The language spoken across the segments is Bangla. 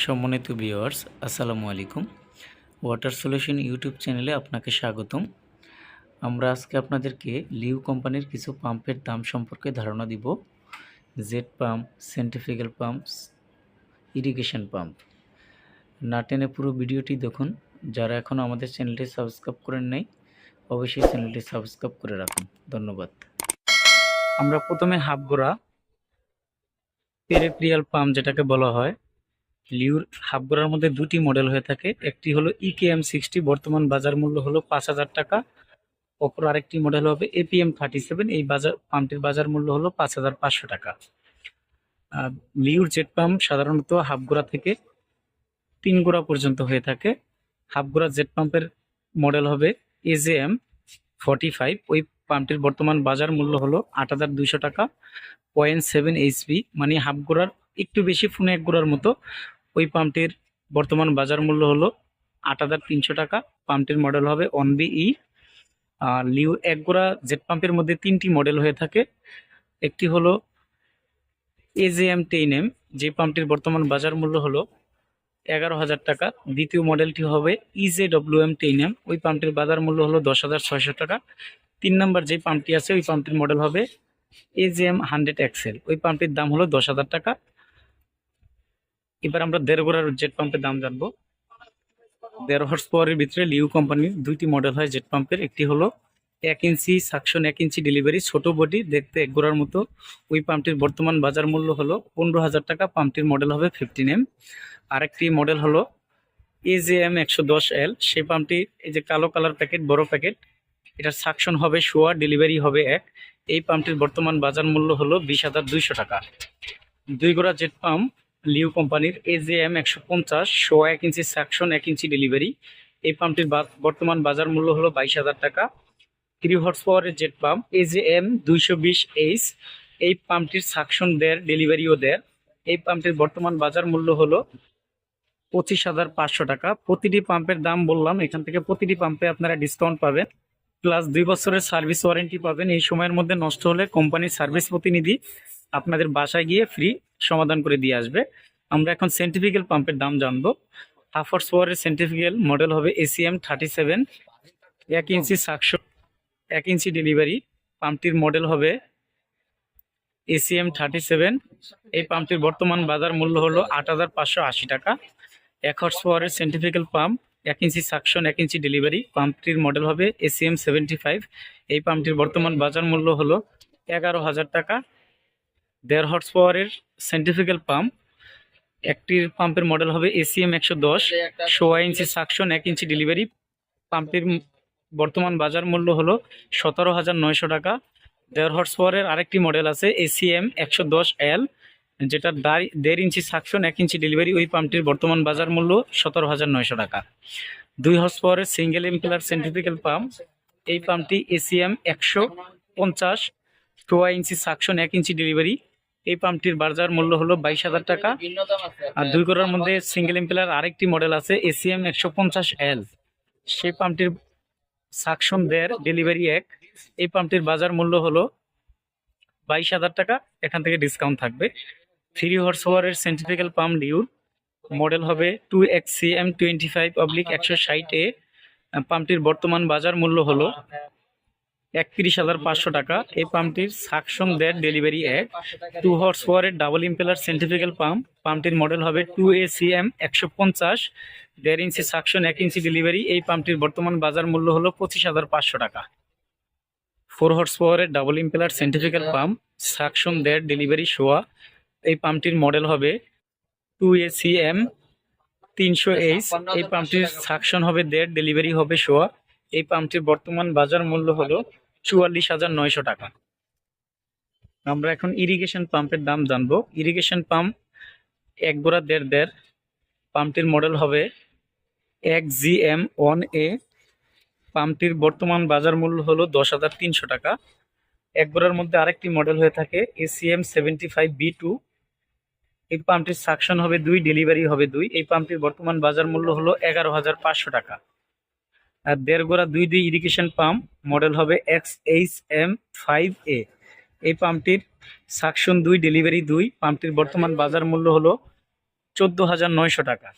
সম্মানিত ভিউয়ার্স, আসসালামু আলাইকুম। ওয়াটার সলিউশন ইউটিউব চ্যানেলে আপনাকে স্বাগতম। আমরা আজকে আপনাদেরকে লিউ কোম্পানির কিছু পাম্পের দাম সম্পর্কে ধারণা দিব। Jet pump centrifugal pumps irrigation pump. না টেনে পুরো ভিডিওটি দেখুন। যারা এখনও আমাদের চ্যানেলটি সাবস্ক্রাইব করেন নাই, অবশ্যই চ্যানেলটি সাবস্ক্রাইব করে রাখুন। ধন্যবাদ। আমরা প্রথমে হাফ গোড়া পেরেপ্রিয়াল পাম্প যেটাকে বলা হয় লিউর হাফগোড়ার মধ্যে দুটি মডেল হয়ে থাকে। একটি হলো E ইকেএম সিক্সটি বর্তমান বাজার মূল্য হলো পাঁচ হাজার টাকা। অপর আরেকটি মডেল হবে এপিএম থার্টি সেভেন এই বাজার, পাম্পটির বাজার মূল্য হলো পাঁচ হাজার পাঁচশো টাকা। লিউর জেট পাম্প সাধারণত হাফগোড়া থেকে তিন গোড়া পর্যন্ত হয়ে থাকে। হাফগোড়া জেট পাম্পের মডেল হবে এজেএম ফর্টি ফাইভ ওই পাম্পটির বর্তমান বাজার মূল্য হলো আট হাজার দুইশো টাকা। পয়েন্ট সেভেন এইচপি মানে হাফ গোড়ার একটু বেশি ফোনে এক গোড়ার মতো ওই পাম্পটির বর্তমান বাজার মূল্য হলো আট হাজার তিনশো টাকা। পাম্পটির মডেল হবে অন বিই আর লিউ এক গোড়া জেট পাম্পের মধ্যে তিনটি মডেল হয়ে থাকে। একটি হলো এজেএম টেন এম যে পাম্পটির বর্তমান বাজার মূল্য হলো এগারো হাজার টাকা। দ্বিতীয় মডেলটি হবে EJ W M ten M ওই পাম্পটির বাজার মূল্য হলো দশ হাজার ছয়শো টাকা। তিন নম্বর যে পাম্পটি আছে, ওই পাম্পটির মডেল হবে এজেএম হান্ড্রেড এক্সেল ওই পাম্পটির দাম হলো দশ হাজার টাকা। এবার আমরা দেড় গোড়ার জেট পাম্পের দাম জানব। দেড় হর্স পাওয়ারের ভিতরে লিউ কোম্পানির দুইটি মডেল হয় জেট পাম্পের একটি হলো এক ইঞ্চি সাকশন এক ইঞ্চি ডেলিভারি ছোট বডি দেখতে এক গোড়ার মতো। ওই পাম্পটির বর্তমান বাজার মূল্য হলো পনেরো হাজার টাকা। পাম্পটির মডেল হবে ফিফটিন এম আরেকটি মডেল হলো এজেএম একশো দশ এল সেই পাম্পটি এই যে কালো কালার প্যাকেট বড় প্যাকেট এটার সাকশন হবে শোয়া ডেলিভারি হবে এক। এই পাম্পটির বর্তমান বাজার মূল্য হলো বিশ হাজার দুইশো টাকা। দুই গোড়া জেট পাম্প লিউ কোম্পানির এজেএম একশো পঞ্চাশ শো এক ইঞ্চি সাকশন এক ইঞ্চি ডেলিভারি এই পাম্পটির বর্তমান বাজার মূল্য হলো বাইশ হাজার টাকা। থ্রি হর্স পাওয়ারের জেট পাম্প এজেএম দুইশো বিশ এইচ এই পাম্পটির সাকশন দেয় ডেলিভারিও দেয়। এই পাম্পটির বর্তমান বাজার মূল্য হলো পঁচিশ হাজার পাঁচশো টাকা। প্রতিটি পাম্পের দাম বললাম, এখান থেকে প্রতিটি পাম্পে আপনারা ডিসকাউন্ট পাবেন। প্লাস দুই বছরের সার্ভিস ওয়ারেন্টি পাবেন। এই সময়ের মধ্যে নষ্ট হলে কোম্পানির সার্ভিস প্রতিনিধি আপনাদের বাসায় গিয়ে ফ্রি সমাধান করে দিয়ে আসবে। আমরা এখন সেন্টিফিক্যাল পাম্পের দাম জানব। হাফ হর্স পাওয়ারের সেন্টিফিক্যাল মডেল হবে এসিএম থার্টি সেভেন এক ইঞ্চি সাকশো এক ইঞ্চি ডেলিভারি পাম্পটির মডেল হবে এসিএম থার্টি সেভেন এই পাম্পটির বর্তমান বাজার মূল্য হলো আট হাজার পাঁচশো আশি টাকা। এক হর্স পাওয়ারের সেন্টিফিক্যাল পাম্প এক ইঞ্চি সাকশন এক ইঞ্চি ডেলিভারি পাম্পটির মডেল হবে এসিএম সেভেন্টি ফাইভ এই পাম্পটির বর্তমান বাজার মূল্য হলো এগারো হাজার টাকা। দেড় হর্স পাওয়ারের সেন্টিফিক্যাল পাম্প একটির পাম্পের মডেল হবে এসিএম একশো দশ। সোয়া ইঞ্চি সাকশন এক ইঞ্চি ডেলিভারি পাম্পটির বর্তমান বাজার মূল্য হলো সতেরো হাজার নয়শো টাকা। দেড় হর্স পাওয়ারের আরেকটি মডেল আছে এসিএম একশো দশ এল যেটা দাড়ি দেড় ইঞ্চি সাকশন এক ইঞ্চি ডেলিভারি ওই পাম্পটির বর্তমান বাজার মূল্য সতেরো হাজার নয়শো টাকা। দুই হর্স পাওয়ারের সিঙ্গেল এম্পিলার সেন্টিফিক্যাল পাম্প এই পাম্পটি এসিএম একশো পঞ্চাশ। টোয়া ইঞ্চি সাকশন এক ইঞ্চি ডেলিভারি এই পাম্পটির বাজার মূল্য হলো বাইশ হাজার টাকা। আর দুই করার মধ্যে সিঙ্গেল এম্পিলার আরেকটি মডেল আছে এসিএম একশো পঞ্চাশ এল সেই পাম্পটির সাকশন দেড় ডেলিভারি এক। এই পাম্পটির বাজার মূল্য হলো বাইশ হাজার টাকা। এখান থেকে ডিসকাউন্ট থাকবে। থ্রি হর্স ওয়ারের সেন্টিফিক্যাল পাম্প লিউর মডেল হবে two X C M twenty five oblique একশো ষাট এ পাম্পটির বর্তমান বাজার মূল্য হলো একত্রিশ হাজার পাঁচশো টাকা। এই পাম্পটির সাকশন দেড় ডেলিভারি এক। টু হর্স পাওয়ারের ডাবল ইম্পেলার সেন্টিফিক্যাল পাম্প। পাম্পটির মডেল হবে টু এ সি এম একশো পঞ্চাশ। দেড় ইঞ্চি সাকশন এক ইঞ্চি ডেলিভারি। এই পাম্পটির বর্তমান বাজার মূল্য হলো পঁচিশ হাজার পাঁচশো টাকা। ফোর হর্স পাওয়ারের double impeller centrifugal pump. Suction দেড় ডেলিভারি শোয়া এই পাম্পটির মডেল হবে টু এ সি এম তিনশো এইচ। এই পাম্পটির সাকশন হবে দেড় ডেলিভারি হবে শোয়া এই পাম্পটির বর্তমান বাজার মূল্য হলো চুয়াল্লিশ হাজার নয়শো টাকা। আমরা এখন ইরিগেশন পাম্পের দাম জানব। ইরিগেশন পাম্প এক গোড়া দেড় দেড়। পাম্পটির মডেল হবে এক জি এম ওয়ান এ। পাম্পটির বর্তমান বাজার মূল্য হলো দশ হাজার তিনশো টাকা। এক গোড়ার মধ্যে আরেকটি মডেল হয়ে থাকে ACM seventy five B two. এই পাম্পটির সাকশন হবে দুই ডেলিভারি হবে দুই। এই পাম্পটির বর্তমান বাজার মূল্য হলো এগারো হাজার পাঁচশো টাকা। আর দেড় গোড়া দুই দুই ইরিগেশন পাম্প মডেল হবে X H M five A এই পাম্পটির সাকশন দুই ডেলিভারি দুই। পাম্পটির বর্তমান বাজার মূল্য হলো চোদ্দ হাজার নয়শো টাকা।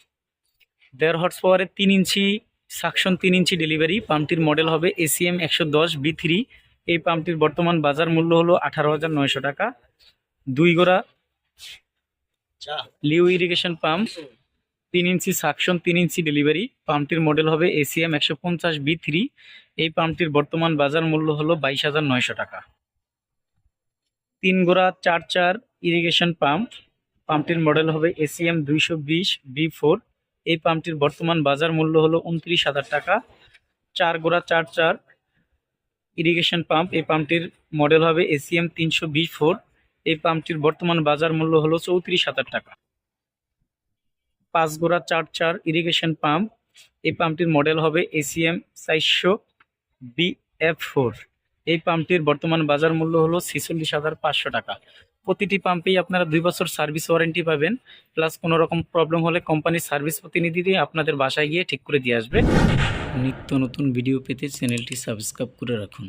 দেড় হর্স পাওয়ারের তিন ইঞ্চি সাকশন তিন ইঞ্চি ডেলিভারি পাম্পটির মডেল হবে এসিএম একশো দশ বি থ্রি এই পাম্পটির বর্তমান বাজার মূল্য হলো আঠারো হাজার নয়শো টাকা। দুই গোড়া লিউ ইরিগেশন পাম্প তিন ইঞ্চি সাকশন, তিন ইঞ্চি ডেলিভারি পাম্পটির মডেল হবে এসিএম একশো পঞ্চাশ বি থ্রি এই পাম্পটির বর্তমান বাজার মূল্য হলো বাইশ হাজার নয়শো টাকা। তিন গোড়া, চার চার ইরিগেশন পাম্প পাম্পটির মডেল হবে এসিএম দুইশো বিশ বি ফোর এই পাম্পটির বর্তমান বাজার মূল্য হলো উনত্রিশ হাজার টাকা। চার গোড়া, চার চার ইরিগেশন পাম্প এই পাম্পটির মডেল হবে এসিএম তিনশো বি ফোর এই পাম্পটির বর্তমান বাজার মূল্য হলো চৌত্রিশ হাজার টাকা। পাঁচ গোড়া চার চার ইরিগেশন পাম্প এই পাম্পটির মডেল হবে এসিএম চারশো বি এফ ফোর এই পাম্পটির বর্তমান বাজার মূল্য হলো ছেচল্লিশ হাজার পাঁচশো টাকা। প্রতিটি পাম্পেই আপনারা দুই বছর সার্ভিস ওয়ারেন্টি পাবেন। প্লাস কোনো রকম প্রবলেম হলে কোম্পানির সার্ভিস প্রতিনিধি দিয়ে আপনাদের বাসায় গিয়ে ঠিক করে দিয়ে আসবে। নিত্য নতুন ভিডিও পেতে চ্যানেলটি সাবস্ক্রাইব করে রাখুন।